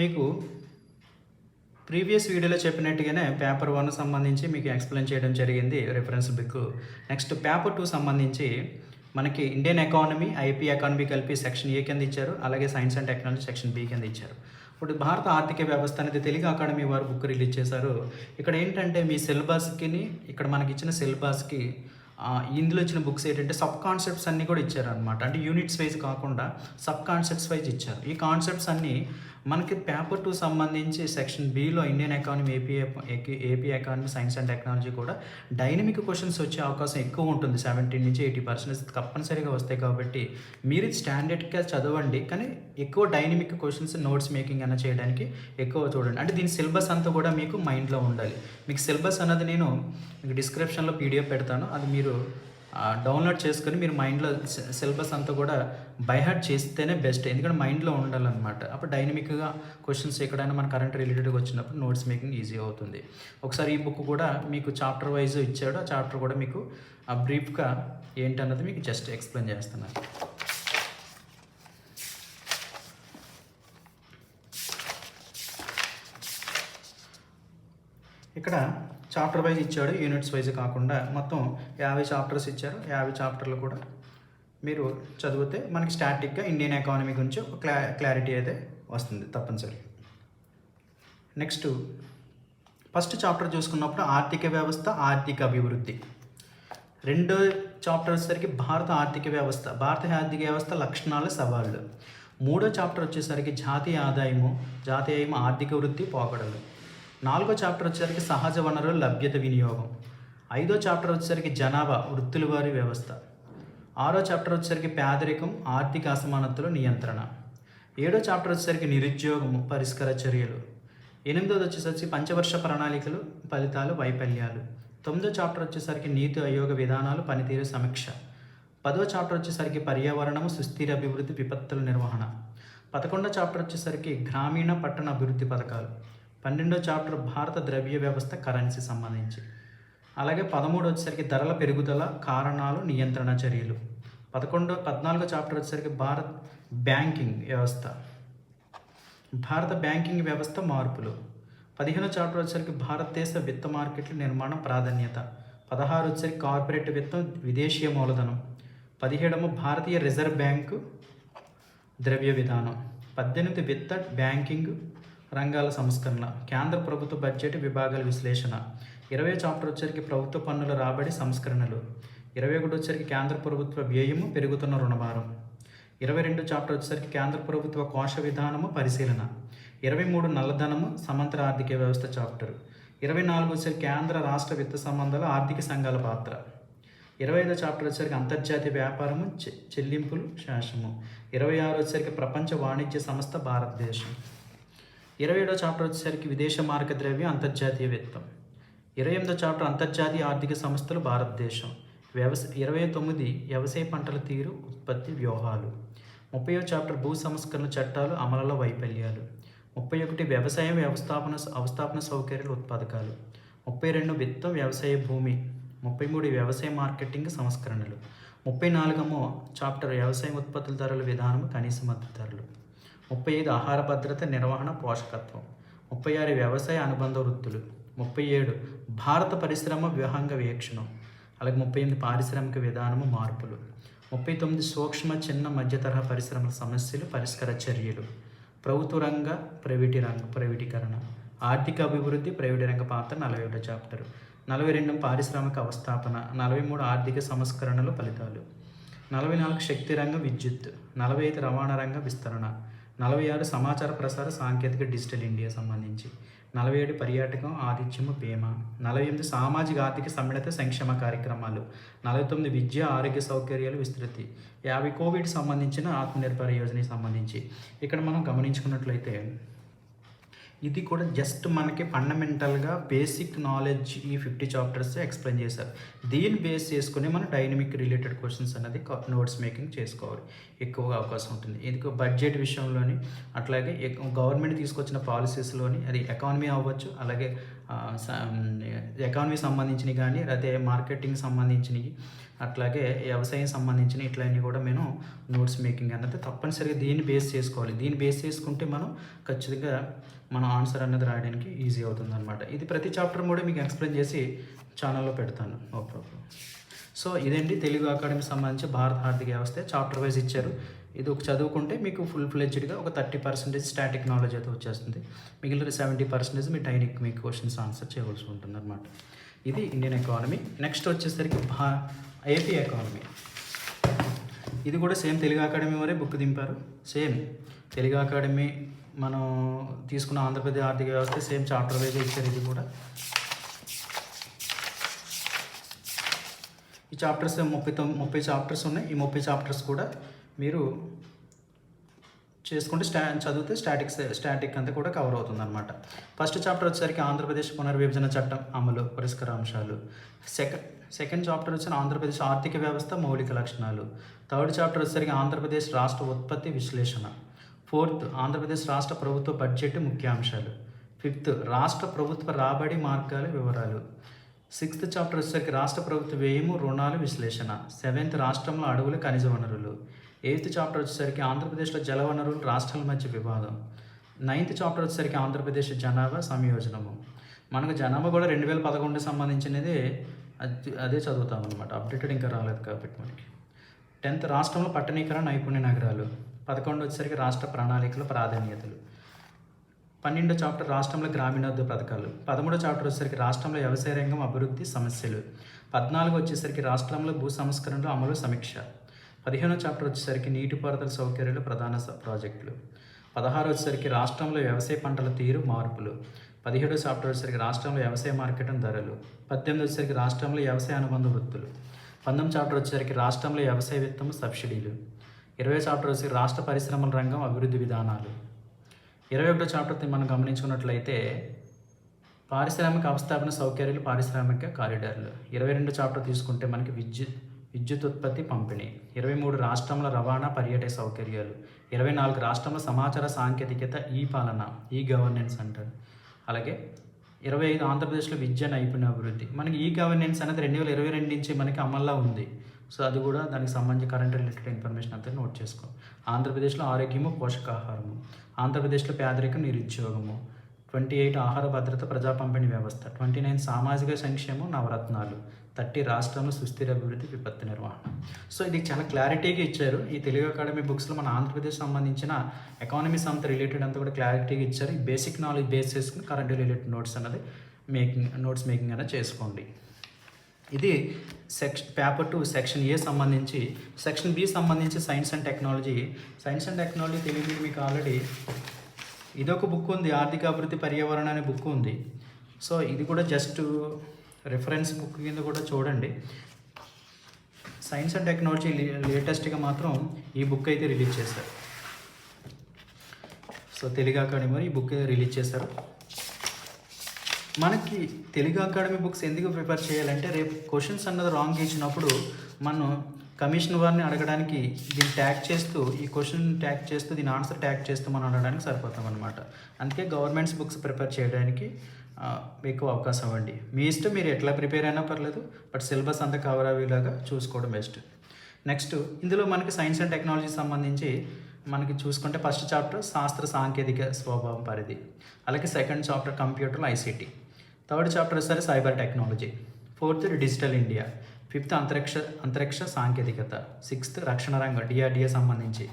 మీకు ప్రీవియస్ వీడియోలో చెప్పినట్టుగానే పేపర్ వన్ సంబంధించి మీకు ఎక్స్ప్లెయిన్ చేయడం జరిగింది reference book. Next paper two సంబంధించి మనకి ఇండియన్ ఎకానమీ ఐపీ ఎకానమీ కలిపి సెక్షన్ ఏ కింద ఇచ్చారు అలాగే science and technology section B కింద ఇచ్చారు. ఇప్పుడు భారత ఆర్థిక వ్యవస్థ అనేది తెలుగు అకాడమీ వారు బుక్ రిలీజ్ చేశారు. ఇక్కడ ఏంటంటే మీ సిలబస్కి ఇక్కడ మనకి ఇచ్చిన సిలబస్కి ఇందులో ఇచ్చిన బుక్స్ ఏంటంటే సబ్ కాన్సెప్ట్స్ అన్నీ కూడా ఇచ్చారు అనమాట అంటే యూనిట్స్ వైజ్ కాకుండా సబ్ కాన్సెప్ట్స్ వైజ్ ఇచ్చారు. ఈ కాన్సెప్ట్స్ అన్నీ మనకి పేపర్ టూ సంబంధించి సెక్షన్ బిలో Indian economy AP AP economy science and technology కూడా డైనమిక్ క్వశ్చన్స్ వచ్చే అవకాశం ఎక్కువ ఉంటుంది. సెవెంటీన్ నుంచి ఎయిటీ పర్సెంటేజ్ తప్పనిసరిగా వస్తాయి కాబట్టి మీరు స్టాండర్డ్గా చదవండి. కానీ ఎక్కువ డైనమిక్ క్వశ్చన్స్ నోట్స్ మేకింగ్ అన్న చేయడానికి ఎక్కువ చూడండి. అంటే దీని సిలబస్ అంతా కూడా మీకు మైండ్లో ఉండాలి. మీకు సిలబస్ అన్నది నేను మీకు డిస్క్రిప్షన్లో పీడిఎఫ్ పెడతాను. అది మీరు డౌన్లోడ్ చేసుకొని మీరు మైండ్లో సిలబస్ అంతా కూడా బైహార్ట్ చేస్తేనే బెస్ట్ ఎందుకంటే మైండ్లో ఉండాలన్నమాట. అప్పుడు డైనమిక్గా క్వశ్చన్స్ ఎక్కడైనా మన కరెంట్ రిలేటెడ్గా వచ్చినప్పుడు నోట్స్ మేకింగ్ ఈజీ అవుతుంది. ఒకసారి ఈ బుక్ కూడా మీకు చాప్టర్ వైజ్ ఇచ్చాడు. ఆ చాప్టర్ కూడా మీకు ఆ బ్రీఫ్గా ఏంటన్నది మీకు జస్ట్ ఎక్స్ప్లెయిన్ చేస్తున్నాను ఇక్కడ చాప్టర్ వైజ్ ఇచ్చాడు యూనిట్స్ వైజ్ కాకుండా మొత్తం యాభై చాప్టర్స్ ఇచ్చారు. యాభై చాప్టర్లు కూడా మీరు చదివితే మనకి స్టాటిక్గా ఇండియన్ ఎకానమీ గురించి ఒక క్లా క్లారిటీ అయితే వస్తుంది తప్పనిసరి. నెక్స్ట్ ఫస్ట్ చాప్టర్ చూసుకున్నప్పుడు ఆర్థిక వ్యవస్థ ఆర్థిక అభివృద్ధి. రెండో చాప్టర్ వచ్చేసరికి భారత ఆర్థిక వ్యవస్థ భారత ఆర్థిక వ్యవస్థ లక్షణాలు సవాళ్ళు మూడో చాప్టర్ వచ్చేసరికి జాతీయ ఆదాయము జాతీయ ఆర్థిక వృద్ధి పోకడలు. నాలుగో చాప్టర్ వచ్చేసరికి సహజ వనరుల లభ్యత వినియోగం. ఐదో చాప్టర్ వచ్చేసరికి జనాభా వృత్తుల వారి వ్యవస్థ. ఆరో చాప్టర్ వచ్చేసరికి పేదరికం ఆర్థిక అసమానతలు నియంత్రణ. ఏడో చాప్టర్ వచ్చేసరికి నిరుద్యోగము పరిష్కార చర్యలు. ఎనిమిదోది వచ్చేసరికి పంచవర్ష ప్రణాళికలు ఫలితాలు వైఫల్యాలు. తొమ్మిదో చాప్టర్ వచ్చేసరికి నీతి ఆయోగ విధానాలు పనితీరు సమీక్ష. పదో చాప్టర్ వచ్చేసరికి పర్యావరణము సుస్థిర అభివృద్ధి విపత్తుల నిర్వహణ. పదకొండో చాప్టర్ వచ్చేసరికి గ్రామీణ పట్టణ అభివృద్ధి పథకాలు. పన్నెండో చాప్టర్ భారత ద్రవ్య వ్యవస్థ కరెన్సీ సంబంధించి. అలాగే పదమూడు వచ్చేసరికి ధరల పెరుగుదల కారణాలు నియంత్రణ చర్యలు. పదకొండో పద్నాలుగో చాప్టర్ వచ్చేసరికి భారత్ బ్యాంకింగ్ వ్యవస్థ. భారత బ్యాంకింగ్ వ్యవస్థ మార్పులు. పదిహేనో చాప్టర్ వచ్చేసరికి భారతదేశ విత్త మార్కెట్ల నిర్మాణం ప్రాధాన్యత. పదహారు వచ్చేసరికి కార్పొరేట్ విత్తం విదేశీయ మూలధనం. పదిహేడము భారతీయ రిజర్వ్ బ్యాంకు ద్రవ్య విధానం. పద్దెనిమిది విత్త బ్యాంకింగ్ రంగాల సంస్కరణ కేంద్ర ప్రభుత్వ బడ్జెట్ విభాగాల విశ్లేషణ ఇరవై చాప్టర్ వచ్చరికి ప్రభుత్వ పన్నుల రాబడి సంస్కరణలు ఇరవై ఒకటి వచ్చరికి కేంద్ర ప్రభుత్వ వ్యయము పెరుగుతున్న రుణభారం ఇరవై రెండు చాప్టర్ వచ్చేసరికి కేంద్ర ప్రభుత్వ కోశ విధానము పరిశీలన ఇరవై మూడు నల్లధనము సమంతర ఆర్థిక వ్యవస్థ చాప్టర్ ఇరవై నాలుగు వచ్చేసరికి కేంద్ర రాష్ట్ర విత్త సంబంధాలు ఆర్థిక సంఘాల పాత్ర ఇరవై ఐదో చాప్టర్ వచ్చేసరికి అంతర్జాతీయ వ్యాపారము చె- చెల్లింపులు శాసము ఇరవై ఆరు వచ్చేసరికి ప్రపంచ వాణిజ్య సంస్థ భారతదేశం. ఇరవై ఏడో చాప్టర్ వచ్చేసరికి విదేశ మార్గ ద్రవ్యం అంతర్జాతీయ విత్తం. ఇరవై ఎనిమిదో చాప్టర్ అంతర్జాతీయ ఆర్థిక సంస్థలు భారతదేశం. వ్యవసాయ ఇరవై తొమ్మిది వ్యవసాయ పంటల తీరు ఉత్పత్తి వ్యూహాలు. ముప్పై చాప్టర్ భూ సంస్కరణ చట్టాలు అమలలో వైఫల్యాలు. ముప్పై ఒకటి వ్యవసాయ వ్యవస్థాపన అవస్థాపన సౌకర్యాలు ఉత్పాదకాలు. ముప్పై రెండు విత్తం వ్యవసాయ భూమి. ముప్పై మూడు వ్యవసాయ మార్కెటింగ్ సంస్కరణలు. ముప్పై నాలుగమో చాప్టర్ వ్యవసాయ ఉత్పత్తుల ధరల విధానం కనీస మద్దతు ధరలు. ముప్పై ఐదు ఆహార భద్రత నిర్వహణ పోషకత్వం. ముప్పై ఆరు వ్యవసాయ అనుబంధ వృత్తులు. ముప్పై ఏడు భారత పరిశ్రమ వ్యూహంగ వీక్షణం. అలాగే ముప్పై ఎనిమిది పారిశ్రామిక విధానము మార్పులు. ముప్పై తొమ్మిది సూక్ష్మ చిన్న మధ్య తరహా పరిశ్రమల సమస్యలు పరిష్కార చర్యలు. ప్రభుత్వ రంగ ప్రైవేటీ రంగ ప్రైవేటీకరణ. ఆర్థిక అభివృద్ధి ప్రైవేట్ రంగ పాత్ర నలభై ఒకటో చాప్టర్. నలభై రెండు పారిశ్రామిక అవస్థాపన. నలభై మూడు ఆర్థిక సంస్కరణలు ఫలితాలు. నలభై నాలుగు శక్తి రంగ విద్యుత్. నలభై ఐదు రవాణా రంగ విస్తరణ. నలభై ఆరు సమాచార ప్రసార సాంకేతిక డిజిటల్ ఇండియా సంబంధించి నలభై ఏడు పర్యాటకం ఆతిథ్యము బీమా నలభై ఎనిమిది సామాజిక ఆర్థిక సమ్మిళిత సంక్షేమ కార్యక్రమాలు నలభై తొమ్మిది విద్య ఆరోగ్య సౌకర్యాలు విస్తృతి యాభై కోవిడ్ సంబంధించిన ఆత్మనిర్భర యోజనకి సంబంధించి. ఇక్కడ మనం గమనించుకున్నట్లయితే ఇది కూడా జస్ట్ మనకి ఫండమెంటల్గా బేసిక్ నాలెడ్జ్ ఈ ఫిఫ్టీ చాప్టర్స్ ఎక్స్ప్లెయిన్ చేశారు. దీన్ని బేస్ చేసుకుని మనం డైనమిక్ రిలేటెడ్ క్వశ్చన్స్ అనేది నోట్స్ మేకింగ్ చేసుకోవాలి. ఎక్కువగా అవకాశం ఉంటుంది. ఎందుకు బడ్జెట్ విషయంలోని అట్లాగే గవర్నమెంట్ తీసుకొచ్చిన పాలసీస్లోని అది ఎకానమీ అవ్వచ్చు అలాగే ఎకానమీ సంబంధించినవి కానీ లేకపోతే మార్కెటింగ్ సంబంధించినవి అట్లాగే వ్యవసాయం సంబంధించిన ఇట్లన్నీ కూడా మేము నోట్స్ మేకింగ్ అన్నది తప్పనిసరిగా దీన్ని బేస్ చేసుకోవాలి. దీన్ని బేస్ చేసుకుంటే మనం ఖచ్చితంగా మన ఆన్సర్ అన్నది రాయడానికి ఈజీ అవుతుంది అనమాట ఇది ప్రతి చాప్టర్ కూడా మీకు ఎక్స్ప్లెయిన్ చేసి ఛానల్లో పెడతాను. ఓకే ఓకే సో ఇదండి తెలుగు అకాడమీ సంబంధించి భారత ఆర్థిక వ్యవస్థ చాప్టర్ వైజ్ ఇచ్చారు. ఇది ఒక చదువుకుంటే మీకు ఫుల్ ఫ్లెడ్జ్డ్గా ఒక థర్టీ పర్సెంటేజ్ స్టాటిక్ నాలెడ్జ్ అయితే వచ్చేస్తుంది. మిగిలిన సెవెంటీ పర్సెంటేజ్ మీ టైనిక్ మీ క్వశ్చన్స్ ఆన్సర్ చేయవలసి ఉంటుంది అనమాట ఇది ఇండియన్ ఎకానమీ నెక్స్ట్ వచ్చేసరికి భా ఏపీ ఎకానమీ ఇది కూడా సేమ్ తెలుగు అకాడమీ వరే బుక్ దింపారు. సేమ్ తెలుగు అకాడమీ మనం తీసుకున్న ఆంధ్రప్రదేశ్ ఆర్థిక వ్యవస్థ సేమ్ చాప్టర్ వైజ్ ఇచ్చారు ఇది కూడా. ఈ చాప్టర్స్ ముప్పై తొమ్మిది ముప్పై చాప్టర్స్ ఉన్నాయి. ఈ ముప్పై చాప్టర్స్ కూడా మీరు చేసుకుంటే స్టా చదివితే స్టాటిక్ స్టాటిక్ అంతా కూడా కవర్ అవుతుంది అనమాట ఫస్ట్ చాప్టర్ వచ్చేసరికి ఆంధ్రప్రదేశ్ పునర్విభజన చట్టం అమలు పరిష్కార అంశాలు సెకండ్ సెకండ్ చాప్టర్ వచ్చిన ఆంధ్రప్రదేశ్ ఆర్థిక వ్యవస్థ మౌలిక లక్షణాలు. థర్డ్ చాప్టర్ వచ్చేసరికి ఆంధ్రప్రదేశ్ రాష్ట్ర ఉత్పత్తి విశ్లేషణ. ఫోర్త్ ఆంధ్రప్రదేశ్ రాష్ట్ర ప్రభుత్వ బడ్జెట్ ముఖ్యాంశాలు. ఫిఫ్త్ రాష్ట్ర ప్రభుత్వ రాబడి మార్గాల వివరాలు. సిక్స్త్ చాప్టర్ వచ్చేసరికి రాష్ట్ర ప్రభుత్వ వ్యయము రుణాలు విశ్లేషణ. సెవెంత్ రాష్ట్రంలో అడవులు ఖనిజ వనరులు. ఎయిత్ చాప్టర్ వచ్చేసరికి ఆంధ్రప్రదేశ్లో జల వనరులు రాష్ట్రాల మధ్య వివాదం. నైన్త్ చాప్టర్ వచ్చేసరికి ఆంధ్రప్రదేశ్ జనాభా సంయోజనము. మనకు జనాభా కూడా రెండు వేల పదకొండు సంబంధించినది. అది అదే చదువుతాం అనమాట అప్డేటెడ్ ఇంకా రాలేదు కాబట్టి మనకి. టెన్త్ రాష్ట్రంలో పట్టణీకరణ నైపుణ్య నగరాలు. పదకొండు వచ్చేసరికి రాష్ట్ర ప్రణాళికల ప్రాధాన్యతలు. పన్నెండో చాప్టర్ రాష్ట్రంలో గ్రామీణాభివృద్ధి పథకాలు. పదమూడో చాప్టర్ వచ్చేసరికి రాష్ట్రంలో వ్యవసాయ రంగం అభివృద్ధి సమస్యలు. పద్నాలుగు వచ్చేసరికి రాష్ట్రంలో భూ సంస్కరణలు అమలు సమీక్ష. పదిహేనో చాప్టర్ వచ్చేసరికి నీటిపారుదల సౌకర్యాలు ప్రధాన ప్రాజెక్టులు. పదహారు వచ్చేసరికి రాష్ట్రంలో వ్యవసాయ పంటల తీరు మార్పులు. పదిహేడో సాఫ్ట్వేర్ వచ్చేసరికి రాష్ట్రంలో వ్యవసాయ మార్కెటింగ్ ధరలు. పద్దెనిమిది వచ్చేసరికి రాష్ట్రంలో వ్యవసాయ అనుబంధ వృత్తులు. పంతొమ్మిది చాప్టర్ వచ్చేసరికి రాష్ట్రంలో వ్యవసాయ విత్తము సబ్సిడీలు. ఇరవై చాప్టర్ వచ్చేసి రాష్ట్ర పరిశ్రమల రంగం అభివృద్ధి విధానాలు. ఇరవై ఒకటో చాప్టర్ మనం గమనించుకున్నట్లయితే పారిశ్రామిక అవస్థాపన సౌకర్యాలు పారిశ్రామిక కారిడార్లు. ఇరవై రెండు చాప్టర్ తీసుకుంటే మనకి విద్యుత్ విద్యుత్ ఉత్పత్తి పంపిణీ. ఇరవై మూడు రాష్ట్రంలో రవాణా పర్యటక సౌకర్యాలు. ఇరవై నాలుగు రాష్ట్రంలో సమాచార సాంకేతికత ఈ పాలన ఈ గవర్నెన్స్ అంటారు. అలాగే ఇరవై ఐదు ఆంధ్రప్రదేశ్లో విద్య నైపుణ్య అభివృద్ధి. మనకి ఈ గవర్నెన్స్ అనేది రెండు వేల ఇరవై రెండు నుంచి మనకి అమల్లో ఉంది. సో అది కూడా దానికి సంబంధించి కరెంట్ రిలేటెడ్ ఇన్ఫర్మేషన్ అంతా నోట్ చేసుకో. ఆంధ్రప్రదేశ్లో ఆరోగ్యము పోషకాహారము. ఆంధ్రప్రదేశ్లో పేదరికం నిరుద్యోగము. ట్వంటీ ఎయిట్ ఆహార భద్రత ప్రజా పంపిణీ వ్యవస్థ. ట్వంటీ నైన్ సామాజిక సంక్షేమం నవరత్నాలు. థర్టీ రాష్ట్రంలో సుస్థిర అభివృద్ధి విపత్తు నిర్వహణ. సో ఇది చాలా క్లారిటీగా ఇచ్చారు. ఈ తెలుగు అకాడమీ బుక్స్లో మన ఆంధ్రప్రదేశ్ సంబంధించిన ఎకానమీస్ అంత రిలేటెడ్ అంతా కూడా క్లారిటీగా ఇచ్చారు. ఈ బేసిక్ నాలెడ్జ్ బేస్ చేసుకుని కరెంట్ రిలేటెడ్ నోట్స్ అన్నది మేకింగ్ నోట్స్ మేకింగ్ అనేది చేసుకోండి. ఇది section paper two section A సంబంధించి సెక్షన్ బి సంబంధించి science and technology. Science and technology తెలియదు మీకు ఆల్రెడీ ఇదొక బుక్ ఉంది. ఆర్థిక అభివృద్ధి పర్యావరణ అనే బుక్ ఉంది. సో ఇది కూడా జస్ట్ రిఫరెన్స్ బుక్ కింద కూడా చూడండి. సైన్స్ అండ్ టెక్నాలజీ లేటెస్ట్గా మాత్రం ఈ బుక్ అయితే రిలీజ్ చేశారు. సో తెలుగు అకాడమీ ఈ బుక్ రిలీజ్ చేశారు. మనకి తెలుగు అకాడమీ బుక్స్ ఎందుకు ప్రిపేర్ చేయాలంటే రేపు క్వశ్చన్స్ అన్నది రాంగ్ ఇచ్చినప్పుడు మనం కమిషన్ వారిని అడగడానికి దీన్ని ట్యాగ్ చేస్తూ ఈ క్వశ్చన్ ట్యాగ్ చేస్తూ దీని ఆన్సర్ ట్యాగ్ చేస్తూ మనం అడగడానికి సరిపోతాం అనమాట అందుకే గవర్నమెంట్స్ బుక్స్ ప్రిపేర్ చేయడానికి ఎక్కువ అవకాశం అండి. మీ ఇష్టం మీరు ఎట్లా ప్రిపేర్ అయినా పర్లేదు బట్ సిలబస్ అంతా కవర్ అయ్యేలాగా చూసుకోవడం బెస్ట్. నెక్స్ట్ ఇందులో మనకి సైన్స్ అండ్ టెక్నాలజీ సంబంధించి మనకి చూసుకుంటే ఫస్ట్ చాప్టర్ శాస్త్ర సాంకేతిక స్వభావం పరిధి అలాగే second chapter computer ICT third chapter వచ్చేసరి cyber technology fourth digital India fifth అంతరిక్ష అంతరిక్ష సాంకేతికత సిక్స్త్ రక్షణ రంగం డిఆర్డిఏ సంబంధించి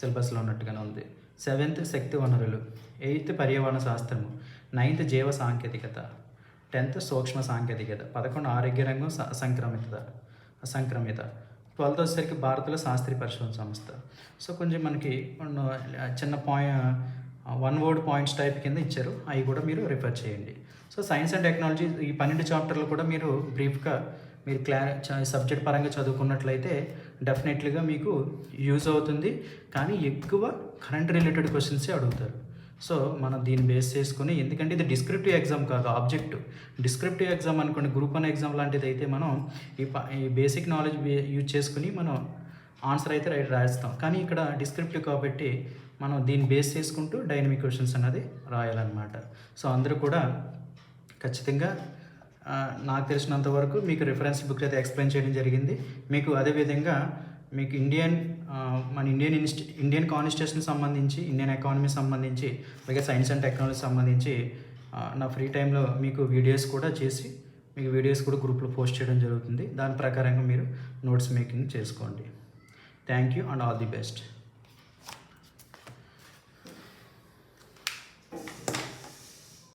సిలబస్లో ఉన్నట్టుగానే ఉంది సెవెంత్ శక్తి వనరులు ఎయిత్ పర్యావరణ శాస్త్రము నైన్త్ జీవ సాంకేతికత టెన్త్ సూక్ష్మ సాంకేతికత పదకొండు ఆరోగ్య రంగం స- సంక్రమిత సంక్రమిత ట్వెల్త్ వచ్చేసరికి భారత్లో శాస్త్రీయ పరిశోధన సంస్థ. సో కొంచెం మనకి చిన్న point one word points type కింద ఇచ్చారు. అవి కూడా మీరు రిఫర్ చేయండి. సో సైన్స్ అండ్ టెక్నాలజీ ఈ పన్నెండు చాప్టర్లు కూడా మీరు బ్రీఫ్గా మీరు క్లా సబ్జెక్ట్ పరంగా చదువుకున్నట్లయితే డెఫినెట్లీగా మీకు యూజ్ అవుతుంది. కానీ ఎక్కువ కరెంట్ రిలేటెడ్ క్వశ్చన్సే అడుగుతారు. సో మనం దీన్ని బేస్ చేసుకుని ఎందుకంటే ఇది డిస్క్రిప్టివ్ ఎగ్జామ్ కాదు ఆబ్జెక్ట్ డిస్క్రిప్టివ్ ఎగ్జామ్ అనుకోండి గ్రూప్ వన్ ఎగ్జామ్ లాంటిది అయితే మనం ఈ ఈ బేసిక్ నాలెడ్జ్ యూజ్ చేసుకుని మనం ఆన్సర్ అయితే రైట్ రాస్తాం. కానీ ఇక్కడ డిస్క్రిప్టివ్ కాబట్టి మనం దీన్ని బేస్ చేసుకుంటూ డైనమిక్ క్వశ్చన్స్ అన్నది రాయాలన్నమాట. సో అందరూ కూడా ఖచ్చితంగా నాకు తెలిసినంత వరకు మీకు రిఫరెన్స్ బుక్ అయితే ఎక్స్ప్లెయిన్ చేయడం జరిగింది. మీకు అదేవిధంగా మీకు ఇండియన్ మన ఇండియన్ ఇన్స్టి ఇండియన్ కాన్స్టిట్యూషన్ సంబంధించి ఇండియన్ ఎకానమీ సంబంధించి అలాగే సైన్స్ అండ్ టెక్నాలజీ సంబంధించి నా ఫ్రీ టైంలో మీకు వీడియోస్ కూడా చేసి మీకు వీడియోస్ కూడా గ్రూప్లో పోస్ట్ చేయడం జరుగుతుంది. దాని ప్రకారంగా మీరు నోట్స్ మేకింగ్ చేసుకోండి. Thank you and all the best.